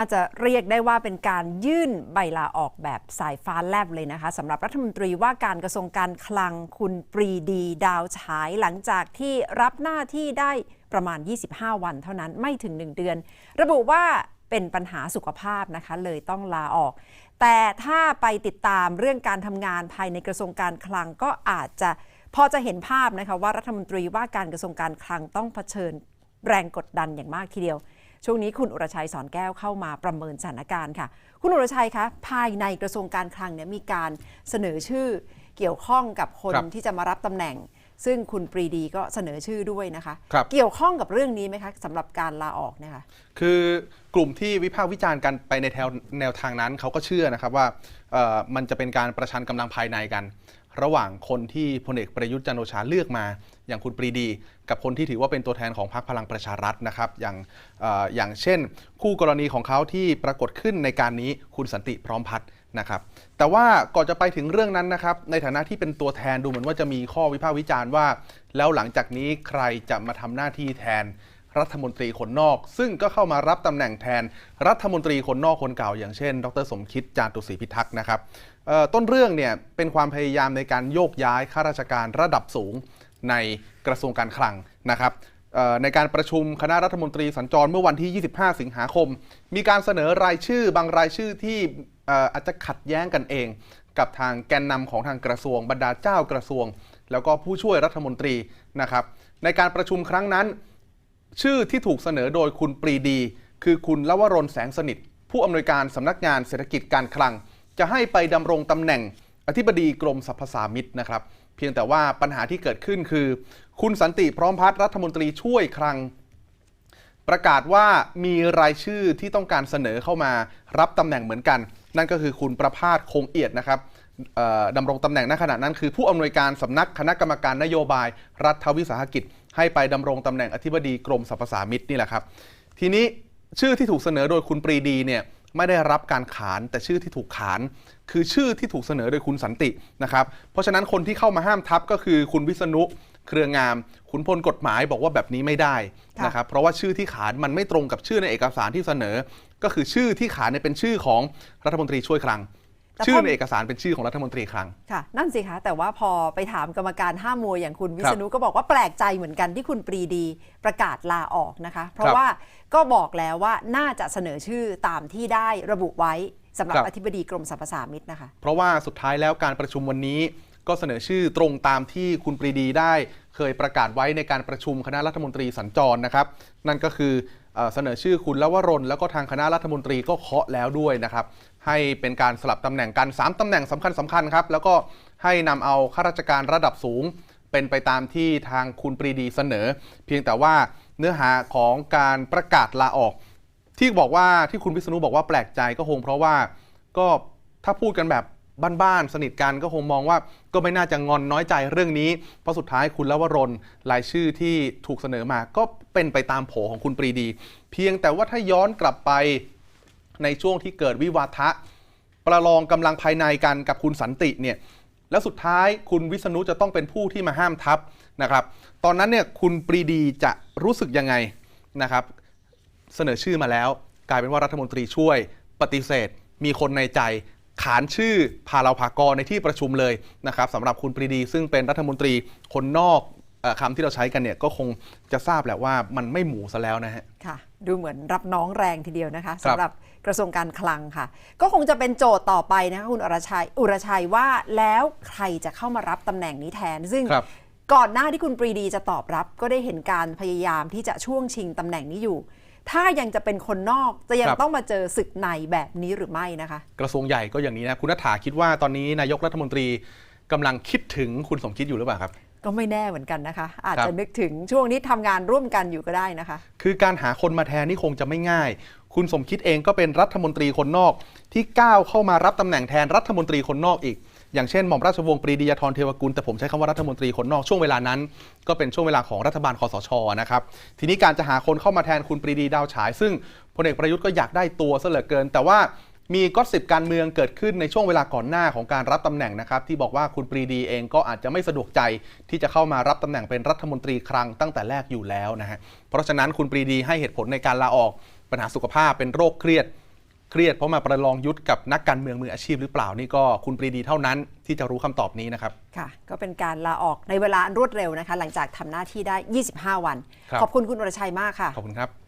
อาจจะเรียกได้ว่าเป็นการยื่นใบลาออกแบบสายฟ้าแลบเลยนะคะสำหรับรัฐมนตรีว่าการกระทรวงการคลังคุณปรีดีดาวฉายหลังจากที่รับหน้าที่ได้ประมาณ 25 วันเท่านั้นไม่ถึง 1 เดือน ระบุว่าเป็นปัญหาสุขภาพนะคะเลยต้องลาออก แต่ถ้าไปติดตามเรื่องการทำงานภายในกระทรวงการคลังก็อาจจะพอจะเห็นภาพนะคะว่ารัฐมนตรีว่าการกระทรวงการคลังต้องเผชิญแรงกดดันอย่างมากทีเดียว ช่วงนี้คุณอุรชัยสอนแก้วเข้ามาประเมินสถานการณ์ค่ะ คุณอุรชัยคะภายในกระทรวงการคลังเนี่ยมีการเสนอชื่อเกี่ยวข้องกับคนครับที่จะมารับตำแหน่ง ซึ่งคุณปรีดีก็เสนอชื่อด้วยนะคะครับเกี่ยวข้องกับเรื่องนี้ไหมคะสำหรับการลาออกเนี่ยค่ะคือกลุ่มที่วิพากษ์วิจารณ์กันไปในแถวแนวทางนั้นเขาก็เชื่อนะครับว่าเอ่อมันจะเป็นการประชันกำลังภายในกัน ระหว่างคนที่พลเอกประยุทธ์จันทร์โอชาเลือกมา อย่างคุณปรีดี กับคนที่ถือว่าเป็นตัวแทนของพรรคพลังประชารัฐนะครับอย่างเอ่ออย่างเช่น คู่กรณีของเขาที่ปรากฏขึ้นในการนี้คุณสันติพร้อมพัฒน์ นะครับแต่ว่าก่อนจะไปถึงเรื่องนั้นนะครับในฐานะที่เป็นตัวแทนดูเหมือนว่าจะมีข้อวิพากษ์วิจารณ์ว่า แล้วหลังจากนี้ใครจะมาทำหน้าที่แทนรัฐมนตรีคนนอก ซึ่งก็เข้ามารับตำแหน่งแทนรัฐมนตรีคนนอกคนเก่า อย่างเช่น ดรสมคิดจาตุศรีพิทักษ์นะครับต้นเรื่องเนี่ยเป็นความพยายามในการโยกย้ายข้าราชการระดับสูงในกระทรวงการคลังนะครับในการประชุมคณะรัฐมนตรีสัญจรเมื่อวันที่ 25 สิงหาคม มีการเสนอรายชื่อบางรายชื่อที่ อาจจะขัดแย้งกันเอง กับทางแกนนำของทางกระทรวง บรรดาเจ้ากระทรวง แล้วก็ผู้ช่วยรัฐมนตรีนะครับ ในการประชุมครั้งนั้น ชื่อที่ถูกเสนอโดยคุณปรีดี คือคุณลวรนแสงสนิท ผู้อำนวยการสำนักงานเศรษฐกิจการคลัง จะให้ไปดำรงตำแหน่งอธิบดีกรมสรรพสามิตนะครับเพียงแต่ว่าปัญหาที่เกิดขึ้นคือ คุณสันติพร้อมพัฒน์รัฐมนตรีช่วยคลังประกาศว่ามีรายชื่อที่ต้องการเสนอเข้ามารับตำแหน่งเหมือนกัน นั่นก็คือคุณประพาสคงเอียดนะครับดำรงตำแหน่งณขณะนั้น คือผู้อำนวยการสำนักคณะกรรมการนโยบาย รัฐวิสาหกิจ ให้ไปดำรงตำแหน่งอธิบดีกรมสรรพสามิตนี่แหละครับ ทีนี้ชื่อที่ถูกเสนอโดยคุณปรีดีเนี่ยไม่ได้รับการขานแต่ชื่อที่ถูกขาน คือชื่อที่ถูกเสนอโดยคุณสันตินะครับ เพราะฉะนั้นคนที่เข้ามาห้ามทับก็คือคุณวิษณุ เครืองาม ขุนพลกฎหมายบอกว่าแบบนี้ไม่ได้ค่ะนะครับเพราะว่าชื่อที่ขานมันไม่ตรงกับชื่อในเอกสารที่เสนอ ก็คือชื่อที่ขานเนี่ยเป็นชื่อของรัฐมนตรีช่วยคลังแต่ชื่อพอในเอกสารเป็นชื่อของรัฐมนตรีคลังค่ะนั่นสิคะแต่ว่าพอไปถามกรรมการห้ามมวยอย่างคุณวิษณุก็บอกว่าแปลกใจเหมือนกันที่คุณปรีดีประกาศลาออกนะคะ เพราะครับว่าก็บอกแล้วว่าน่าจะเสนอชื่อตามที่ได้ระบุไว้สำหรับครับอธิบดีกรมสรรพสามิตนะคะ เพราะว่าสุดท้ายแล้วการประชุมวันนี้ ก็เสนอชื่อตรงตามที่คุณปรีดีได้เคยประกาศไว้ในการประชุมคณะรัฐมนตรีสัญจรนะครับ นั่นก็คือเอเสนอชื่อคุณลวรนแล้วก็ทางคณะรัฐมนตรีก็เคาะแล้วด้วยนะครับ ให้เป็นการสลับตำแหน่งกัน 3ตำแหน่งสำคัญสำคัญครับ แล้วก็ให้นำเอาข้าราชการระดับสูง เป็นไปตามที่ทางคุณปรีดีเสนอ เพียงแต่ว่าเนื้อหาของการประกาศลาออก ที่บอกว่าที่คุณวิษณุบอกว่าแปลกใจก็คงเพราะว่าก็ถ้าพูดกันแบบ บ้านๆสนิทกันก็คงมองว่าก็ไม่น่าจะงอนน้อยใจเรื่องนี้ เพราะสุดท้ายคุณลวรนรายชื่อที่ถูกเสนอมาก็เป็นไปตามโผของคุณปรีดี เพียงแต่ว่าถ้าย้อนกลับไปในช่วงที่เกิดวิวาทะ ประลองกำลังภายในกันกับคุณสันติเนี่ยแล้วสุดท้ายคุณวิษณุจะต้องเป็นผู้ที่มาห้ามทับนะครับ ตอนนั้นเนี่ยคุณปรีดีจะรู้สึกยังไงนะครับ เสนอชื่อมาแล้ว กลายเป็นว่ารัฐมนตรีช่วยปฏิเสธ มีคนในใจ ขานชื่อพาเราพากรในที่ประชุมเลยนะครับสำหรับคุณปรีดี ซึ่งเป็นรัฐมนตรีคนนอกเออคำที่เราใช้กันเนี่ยก็คงจะทราบแหละว่ามันไม่หมูซะแล้วนะฮะค่ะ ดูเหมือนรับน้องแรงทีเดียวนะคะครับสำหรับกระทรวงการคลังค่ะ ก็คงจะเป็นโจทย์ต่อไปนะคะคุณอรชัยอุรชัยว่าแล้วใครจะเข้ามารับตำแหน่งนี้แทน ซึ่งครับก่อนหน้าที่คุณปรีดีจะตอบรับ ก็ได้เห็นการพยายามที่จะช่วงชิงตำแหน่งนี้อยู่ ถ้ายังจะเป็นคนนอกจะยังครับต้องมาเจอศึกในแบบนี้หรือไม่นะคะ กระทรวงใหญ่ก็อย่างนี้นะ คุณนัฐาคิดว่าตอนนี้นายกรัฐมนตรีกำลังคิดถึงคุณสมคิดอยู่หรือเปล่าครับ ก็ไม่แน่เหมือนกันนะคะ อาจครับจะนึกถึงช่วงนี้ทำงานร่วมกันอยู่ก็ได้นะคะ คือการหาคนมาแทนนี่คงจะไม่ง่าย คุณสมคิดเองก็เป็นรัฐมนตรีคนนอกที่ก้าวเข้ามารับตำแหน่งแทนรัฐมนตรีคนนอกอีก อย่างเช่นหม่อมราชวงศ์ปรีดียาธรเทวกุลแต่ผมใช้คำว่ารัฐมนตรีคนนอกช่วงเวลานั้น ก็เป็นช่วงเวลาของรัฐบาลคอสชนะครับทีนี้การจะหาคนเข้ามาแทนคุณปรีดีดาวฉาย ซึ่งพลเอกประยุทธ์ก็อยากได้ตัวซะเหลือเกิน แต่ว่า มีก็สิบการเมืองเกิดขึ้นในช่วงเวลาก่อนหน้าของการรับตำแหน่งนะครับ ที่บอกว่าคุณปรีดีเองก็อาจจะไม่สะดวกใจที่จะเข้ามารับตำแหน่งเป็นรัฐมนตรีคลังตั้งแต่แรกอยู่แล้วนะฮะเพราะฉะนั้นคุณปรีดีให้เหตุผลในการลาออกปัญหาสุขภาพเป็นโรคเครียดเครียดเพราะมาประลองยุทธกับนักการเมืองมืออาชีพหรือเปล่านี่ก็คุณปรีดีเท่านั้นที่จะรู้คำตอบนี้นะครับ ค่ะ ก็เป็นการลาออกในเวลาอันรวดเร็วนะคะ หลังจากทำหน้าที่ได้ 25 วันครับขอบคุณคุณอรชัยมากค่ะ ขอบคุณครับ